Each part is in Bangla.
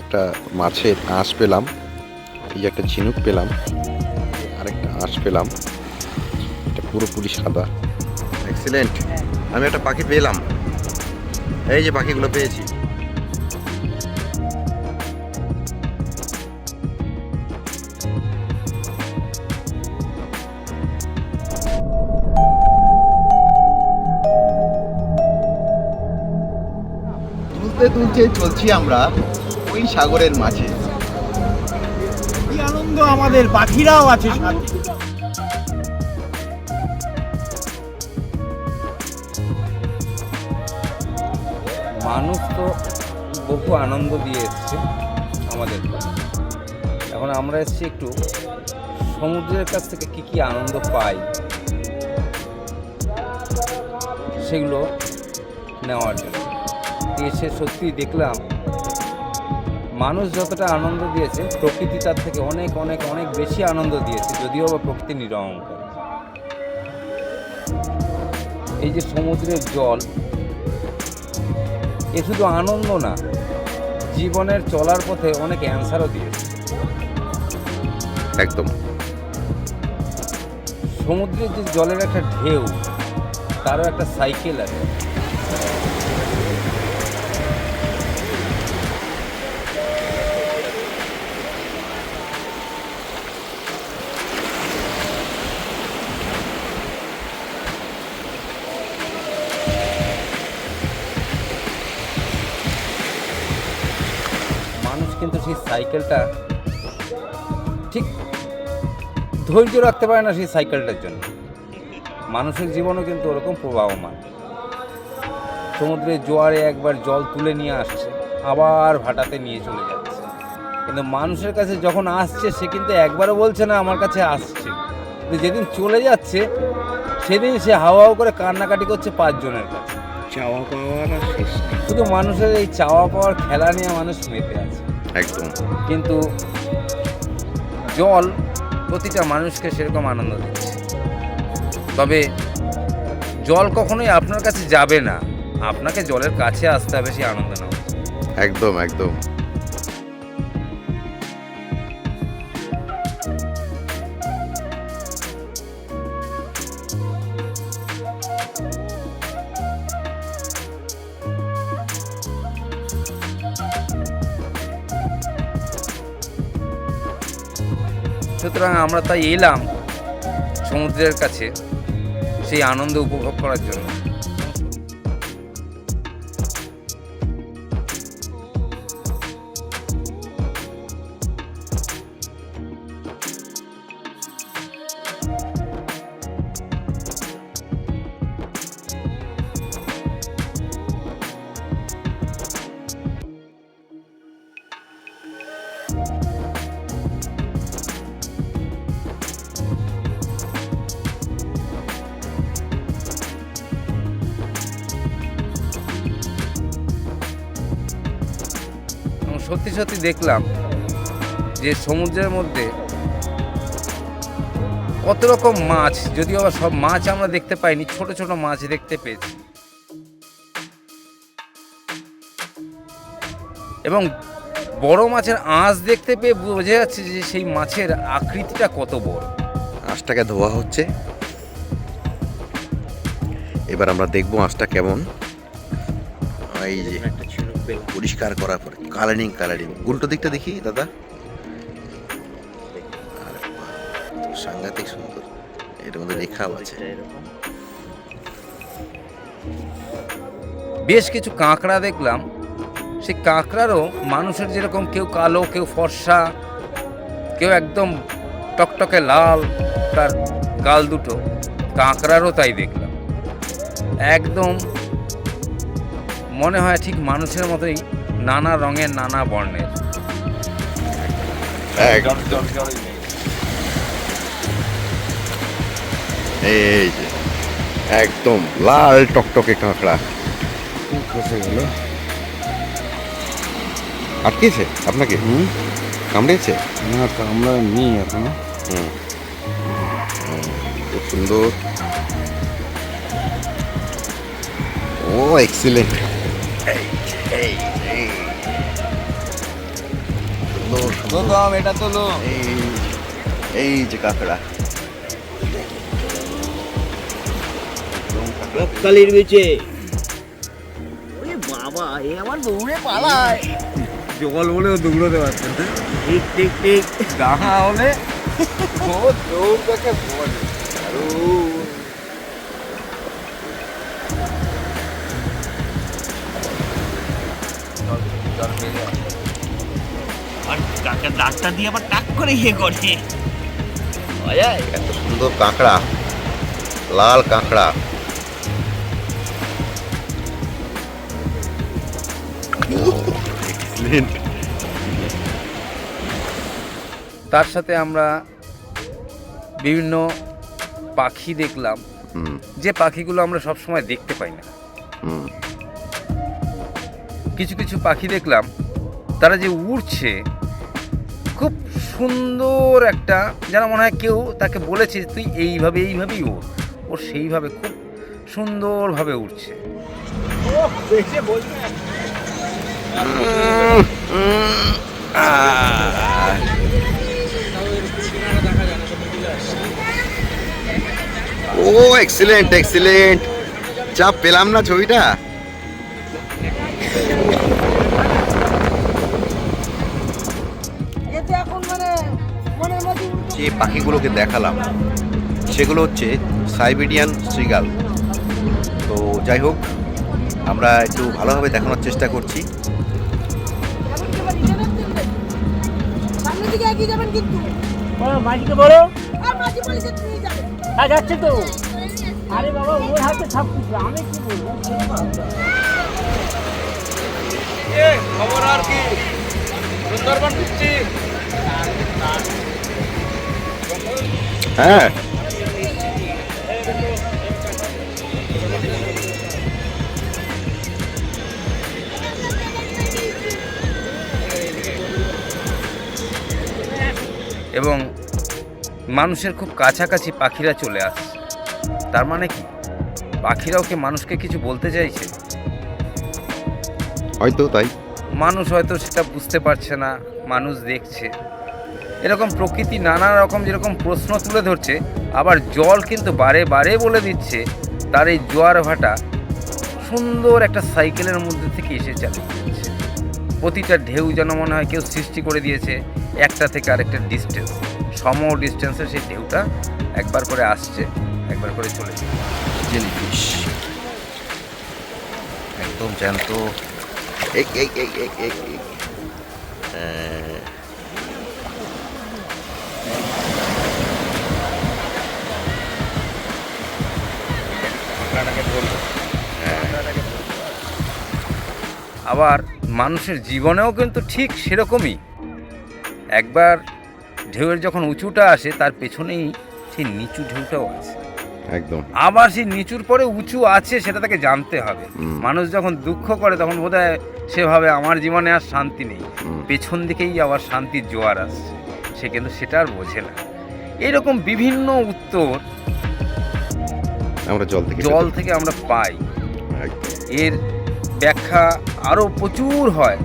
একটা মাছের আঁশ পেলাম এই যে একটা ঝিনুক পেলাম আরেকটা আঁশ পেলাম এটা পুরোপুরি সাদা। এক্সিলেন্ট আমি একটা পাখি পেলাম। এই যে পাখিগুলো পেয়েছি। তুলতে তুলতে চলছি আমরা। ওই সাগরের মাঝে। কি আনন্দ আমাদের পাখিরাও আছে সাথে। মানুষ তো বহু আনন্দ দিয়ে এসছে আমাদের। এখন আমরা এসছি একটু সমুদ্রের কাছ থেকে কি কি আনন্দ পাই সেগুলো নেওয়ার জন্য। এসে সত্যি দেখলাম মানুষ যতটা আনন্দ দিয়েছে প্রকৃতি তার থেকে অনেক অনেক অনেক বেশি আনন্দ দিয়েছে যদিও বা প্রকৃতি নিরহংকার। এই যে সমুদ্রের জল এ শুধু আনন্দ না জীবনের চলার পথে অনেক অ্যান্সারও দিয়েছে। একদম। সমুদ্রের যে জলের একটা ঢেউ তারও একটা সাইকেল আছে। সেই সাইকেলটা ঠিক ধৈর্য রাখতে পারে না সেই সাইকেলটার জন্য। মানুষের জীবনও কিন্তু ওরকম প্রবাহমান। সমুদ্রের জোয়ারে একবার জল তুলে নিয়ে আসছে আবার ভাটাতে নিয়ে চলে যাচ্ছে। কিন্তু মানুষের কাছে যখন আসছে সে কিন্তু একবারও বলছে না আমার কাছে আসছে। কিন্তু যেদিন চলে যাচ্ছে সেদিন সে হাওয়া করে কান্নাকাটি করছে পাঁচজনের কাছে। চাওয়া পাওয়ার। শুধু মানুষের এই চাওয়া পাওয়ার খেলা নিয়ে মানুষ মেতে একদম। কিন্তু জল প্রতিটা মানুষকে সেরকম আনন্দ দিচ্ছে। তবে জল কখনোই আপনার কাছে যাবে না। আপনাকে জলের কাছে আসতে হবে সেই আনন্দ নেওয়া একদম একদম। সুতরাং আমরা তাই এলাম সমুদ্রের কাছে সেই আনন্দ উপভোগ করার জন্য। সত্যি দেখলাম যে সমুদ্রের মধ্যে কত রকম মাছ, যদিও আবার সব মাছ আমরা দেখতে পাইনি, ছোট ছোট মাছ দেখতে পেয়েছি। এবং বড় মাছের আঁশ দেখতে পেয়ে বোঝা যাচ্ছে যে সেই মাছের আকৃতিটা কত বড়। আঁশটাকে ধোয়া হচ্ছে। এবার আমরা দেখব আঁশটা কেমন। এই যে। পেলাম পরিষ্কার করার পরে কালারিং কালারিং উল্টো দিকটা দেখি দাদা। সাংঘাতিক সুন্দর। এর মধ্যে লেখাও আছে। বেশ কিছু কাঁকড়া দেখলাম। সেই কাঁকড়ারও মানুষের যেরকম কেউ কালো কেউ ফর্সা কেউ একদম টকটকে লাল তার গাল দুটো। কাঁকড়ারও তাই দেখলাম। একদম মনে হয় ঠিক মানুষের মতোই নানা রঙের নানা বর্ণের। একদম এই যে একদম লাল টকটকে কাঁকড়া। খসে গেল। আটকেছে আপনাকে? কামড়েছে? না আমরা নেই এখনও। খুব সুন্দর। ও এক্সিলেন্ট সুন্দর এটা তো লো এই যে কাঁকড়া। রক্তালির বিচে বাবা এ আমার দৌড়ে পালায়। জল বলেও দৌড়তে পারছেন ঠিক ঠিক ঠিক। গাহা হলে ও দৌড় দেখে বলে আর কাকা দাঁতটা দিয়ে আবার টাক করে ইয়ে করে। এত সুন্দর কাঁকড়া। লাল কাঁকড়া। তার সাথে আমরা বিভিন্ন পাখি দেখলাম। হুম। যে পাখিগুলো আমরা সবসময় দেখতে পাই না। হুম। কিছু কিছু পাখি দেখলাম, তারা যে উড়ছে, খুব সুন্দর একটা, যেন মনে হয় কেউ তাকে বলেছে তুই এইভাবে, এইভাবেই ওর ও সেইভাবে খুব সুন্দরভাবে উড়ছে। ও এক্সিলেন্ট এক্সিলেন্ট যা পেলাম না ছবিটা। যে পাখিগুলোকে দেখালাম সেগুলো হচ্ছে সাইবেরিয়ান শ্রীগাল তো যাই হোক আমরা একটু ভালোভাবে দেখানোর চেষ্টা করছি। হ্যাঁ যাচ্ছে তো। আরে বাবা ওর হাতে সব কিছু আমি কি বলব খবর আর কি হ্যাঁ। এবং মানুষের খুব কাছাকাছি পাখিরা চলে আসছে তার মানে কি? পাখিরাও কি মানুষকে কিছু বলতে চাইছে? হয়তো তাই। মানুষ হয়তো সেটা বুঝতে পারছে না, মানুষ দেখছে। এরকম প্রকৃতি নানা রকম যেরকম প্রশ্ন তুলে ধরছে, আবার জল কিন্তু বারে বারে বলে দিচ্ছে, তার এই জোয়ার ভাটা সুন্দর একটা সাইকেলের মধ্যে থেকে এসে চালিয়ে যাচ্ছে। প্রতিটা ঢেউ যেন মনে হয় কেউ সৃষ্টি করে দিয়েছে, একটা থেকে আরেকটা ডিস্টেন্স সম ডিস্টেন্সে সেই ঢেউটা একবার করে আসছে, একবার করে চলে জেলিফিশ। একদম জ্যান্ত এই এই এই এই এই এই। আবার মানুষের জীবনেও কিন্তু ঠিক সেরকমই। একবার ঢেউয়ের যখন উঁচুটা আসে, তার পেছনেই সেই নিচু ঢেউটাও আছে। একদম। আবার সেই নিচুর পরে উঁচু আছে সেটা তাকে জানতে হবে। মানুষ যখন দুঃখ করে তখন বোধ হয় সেভাবে আমার জীবনে আর শান্তি নেই। পেছন দিকেই আবার শান্তির জোয়ার আসছে। সে কিন্তু সেটা আর বোঝে না। এরকম বিভিন্ন উত্তর আমরা জল থেকে জল থেকে আমরা পাই। এর ব্যাখ্যা আরও প্রচুর হয়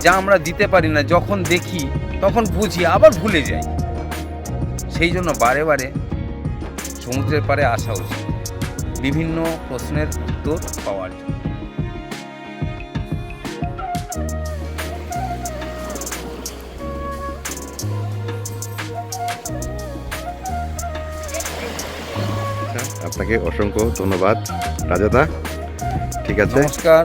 যা আমরা দিতে পারি না। যখন দেখি তখন বুঝি আবার ভুলে যাই। সেই জন্য বারে বারে সমুদ্রের পাড়ে আসা উচিত। বিভিন্ন প্রশ্নের উত্তর পাওয়ার জন্য। আপনাকে অসংখ্য ধন্যবাদ রাজাদা। ঠিক আছে। নমস্কার।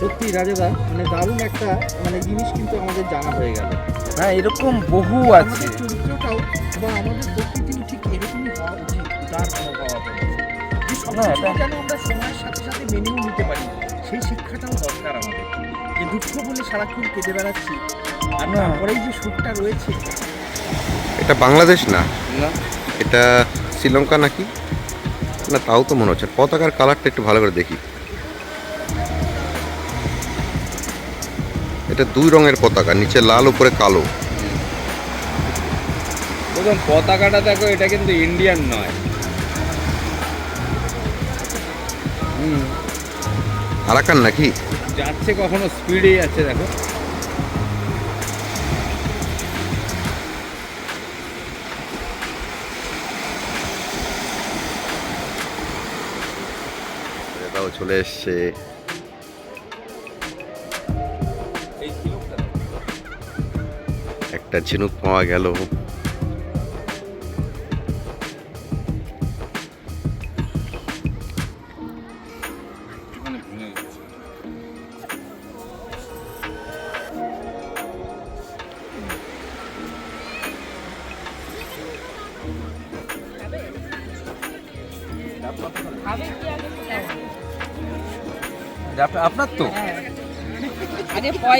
সত্যি রাজাদা মানে দারুণ একটা মানে জিনিস কিন্তু আমাদের জানা হয়ে গেল। হ্যাঁ এরকম বহু আছে। চরিত্রটাও বা আমাদের না, এটা- যেন আমরা সময়ের সাথে সাথে মেনেও নিতে পারি? সেই শিক্ষাটাও দরকার আমাদের। যে দুঃখ বলে সারাক্ষণ কেঁদে বেড়াচ্ছি। আর। তারপরেই যে সুখটা রয়েছে। এটা বাংলাদেশ না? এটা শ্রীলঙ্কা নাকি? না তাও তো মনে হচ্ছে। পতাকার কালারটা একটু ভালো করে দেখি। এটা দুই রঙের পতাকা নিচে লাল উপরে কালো। পতাকাটা দেখো এটা কিন্তু ইন্ডিয়ান নয়। আরাকান নাকি? যাচ্ছে কখনো স্পিডে যাচ্ছে দেখো। এটাও চলে এসছে। একটা ঝিনুক পাওয়া গেল।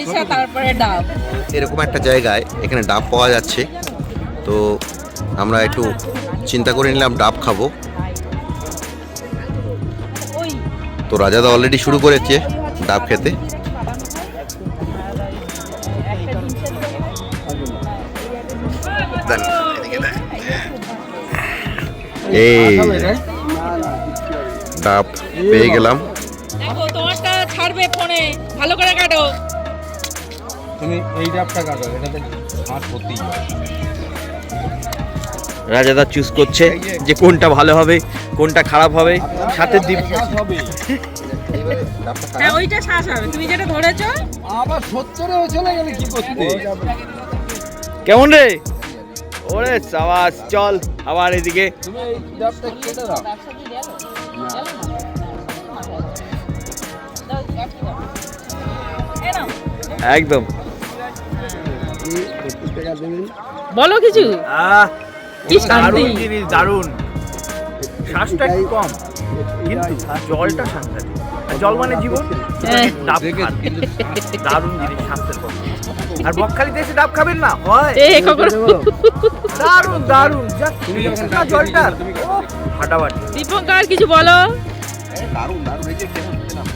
পয়সা তারপরে ডাব। এরকম একটা জায়গায় এখানে ডাব পাওয়া যাচ্ছে। তো আমরা একটু চিন্তা করে নিলাম ডাব খাব। তো রাজাদা অলরেডি শুরু করেছে ডাব খেতে। এই ডাব পেয়ে গেলাম। দেখো তোমারটা ছাড়বে ফোনে। ভালো করে কাটো। তুমি এই ডাবটা কাটো এটাতে হাত ভর্তি রাজাদা চুজ করছে যে কোনটা ভালো হবে কোনটা খারাপ হবে সাথে দ্বীপ হবে। হ্যাঁ ওইটা শ্বাস হবে। তুমি যেটা ধরেছো। আবার সত্তরে চলে গেলে কি করতে? কেমন রে? ওরে সাবাস চল আবার এদিকে। তুমি এই ডাবটা কেটে দাও। একদম। বলো কিছু। আহ কি শান্তি। জিনিস দারুণ। শ্বাসটা একটু কম কিন্তু জলটা সাংঘাতিক আর জল মানে জীবন হ্যাঁ। ডাব খান। দারুণ জিনিস স্বাস্থ্যের পক্ষে আর বকখালিতে এসে ডাব খাবেন না? হয়। দারুণ দারুণ। যা যখন তৃষ্ণা ডাব জলটা। ফাটাফাটি দীপঙ্কর কিছু বলো। দারুণ দারুণ। এই যে কেমন খেলাম।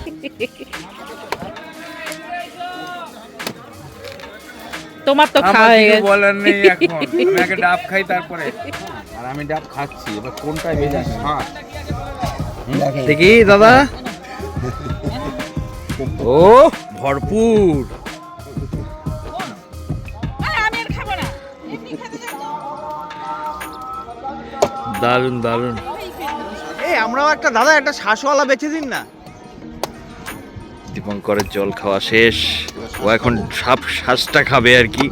তোমার তো খাওয়া হয়ে গেছে। বলার নেই এখন। আমি আগে ডাব খাই তারপরে। আর আমি ডাব খাচ্ছি এবার কোনটাই বেশি স্বাদ? দেখি। দাদা। ও ভরপুর। আরে, আমি আর খাব না। এমনি খেতে চাও তো? দারুণ দারুণ। এই আমরাও একটা দাদা একটা শ্বাসওয়ালা বেছে দিন না। দীপঙ্করের জল খাওয়া শেষ। ও এখন সাপ শ্বাসটা খাবে আর কি।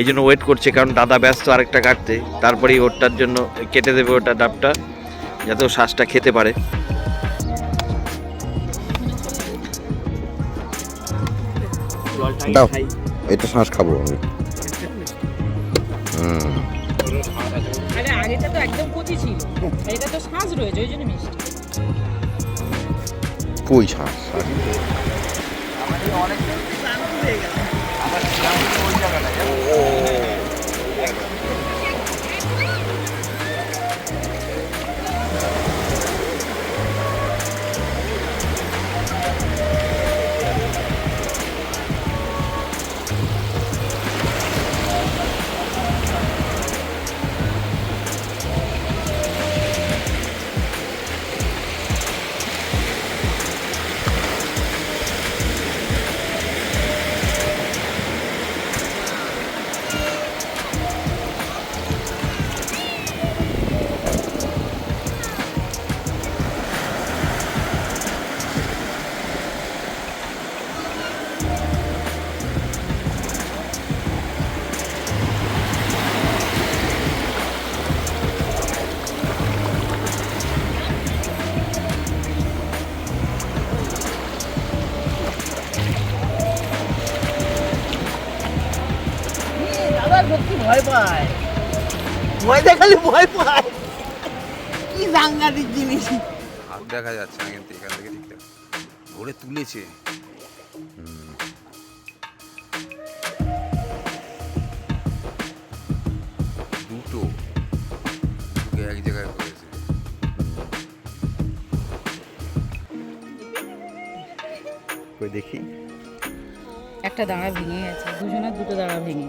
এই জন্য ওয়েট করছে কারণ দাদা ব্যস্ত আরেকটা কাটতে। তারপরেই ওটার জন্য কেটে দেবে ওটা ডাবটা যাতে ও শ্বাসটা খেতে পারে। দাও এটা শ্বাস খাব আমি। আগেটা তো একদম কচি ছিল। এটা তো শ্বাস রয়েছে ওই জন্য মিষ্টি। কই শ্বাস শ্বাস ভয় পায় ভয় দেখালে ভয় পায় কি সাংঘাতিক জিনিস? হাত দেখা যাচ্ছে না কিন্তু এখান থেকে ঠিক ধরে তুলেছে। দুটো। এক জায়গায় করেছে। দেখি। একটা দাঁড়া ভেঙে গেছে। দুজনের দুটো দাঁড়া ভেঙে।